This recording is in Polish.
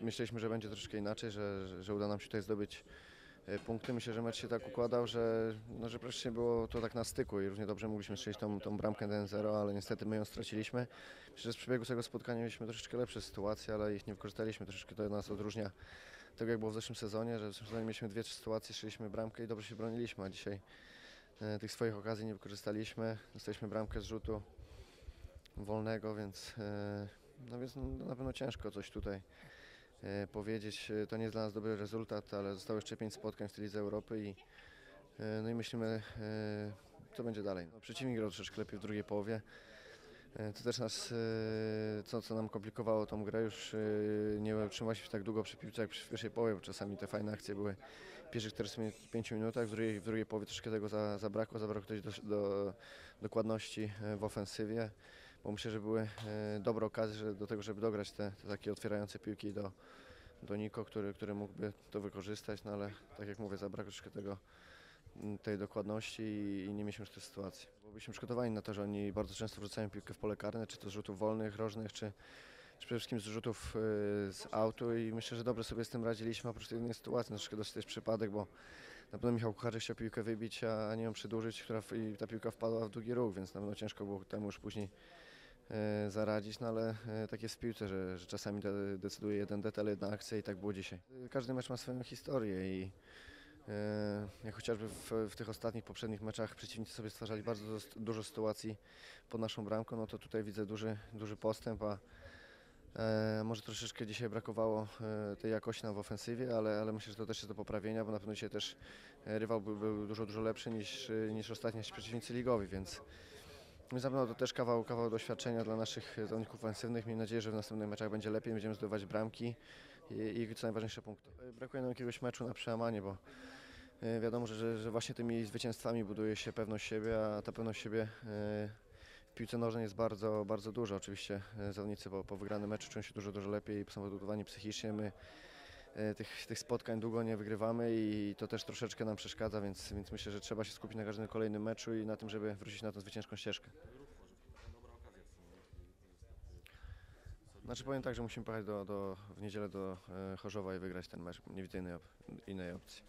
myśleliśmy, że będzie troszkę inaczej, że, że, uda nam się tutaj zdobyć e, punkty. Myślę, że mecz się tak układał, że, no, że praktycznie było to tak na styku i równie dobrze mogliśmy strzelić tą, tą bramkę 1-0, ale niestety my ją straciliśmy. Myślę, że z przebiegu tego spotkania mieliśmy troszeczkę lepsze sytuacje, ale ich nie wykorzystaliśmy. Troszeczkę to nas odróżnia tego, jak było w zeszłym sezonie, że w zeszłym sezonie mieliśmy dwie, trzy sytuacje, strzeliśmy bramkę i dobrze się broniliśmy, a dzisiaj e, tych swoich okazji nie wykorzystaliśmy. Dostaliśmy bramkę z rzutu wolnego, więc, e, no więc no, na pewno ciężko coś tutaj powiedzieć. E, To nie jest dla nas dobry rezultat, ale zostało jeszcze pięć spotkań w Lidze Europy i, e, no i myślimy, e, co będzie dalej. No, przeciwnik grał troszeczkę lepiej w drugiej połowie. E, To też nas, e, co, co nam komplikowało tą grę, już e, nie utrzymaliśmy się tak długo przy piłce jak przy pierwszej połowie, bo czasami te fajne akcje były w pierwszych 45 minutach, w drugiej, w drugiej połowie troszkę tego za, zabrakło, zabrakło też do, do dokładności e, w ofensywie, bo myślę, że były e, dobre okazje do tego, żeby dograć te, te takie otwierające piłki do, do Niko, który, który mógłby to wykorzystać, no ale tak jak mówię, zabrakło troszkę tego m, tej dokładności i, nie mieliśmy już tej sytuacji. Byliśmy przygotowani na to, że oni bardzo często wrzucają piłkę w pole karne, czy to z rzutów wolnych, rożnych, czy, czy przede wszystkim z rzutów y, z autu i myślę, że dobrze sobie z tym radziliśmy, oprócz tej jednej sytuacji, troszkę dosyć jest przypadek, bo na pewno Michał Kucharczyk chciał piłkę wybić, a nie ją przedłużyć, która i ta piłka wpadła w długi róg, więc na pewno ciężko było temu już później e, zaradzić, no ale e, tak jest w piłce, że, że czasami de- decyduje jeden detal, jedna akcja i tak było dzisiaj. E, Każdy mecz ma swoją historię i e, jak chociażby w, w tych ostatnich, poprzednich meczach przeciwnicy sobie stwarzali bardzo dużo sytuacji pod naszą bramką, no to tutaj widzę duży, duży postęp, a e, może troszeczkę dzisiaj brakowało e, tej jakości nam w ofensywie, ale, ale myślę, że to też jest do poprawienia, bo na pewno dzisiaj też e, rywal był, był dużo, dużo lepszy niż, e, niż ostatni przeciwnicy ligowi, więc pewno to też kawał, kawał doświadczenia dla naszych zawodników ofensywnych. Miejmy nadzieję, że w następnych meczach będzie lepiej, będziemy zdobywać bramki i, i co najważniejsze punkty. Brakuje nam jakiegoś meczu na przełamanie, bo e, wiadomo, że, że, właśnie tymi zwycięstwami buduje się pewność siebie, a ta pewność siebie e, w piłce nożnej jest bardzo, bardzo duża. Oczywiście e, zawodnicy po, po wygranym meczu czują się dużo, dużo lepiej, są podbudowani psychicznie. My e, tych, tych spotkań długo nie wygrywamy i to też troszeczkę nam przeszkadza, więc, więc myślę, że trzeba się skupić na każdym kolejnym meczu i na tym, żeby wrócić na tę zwycięską ścieżkę. Znaczy powiem tak, że musimy pojechać do, do, w niedzielę do e, Chorzowa i wygrać ten mecz. Nie widzę innej, op- innej opcji.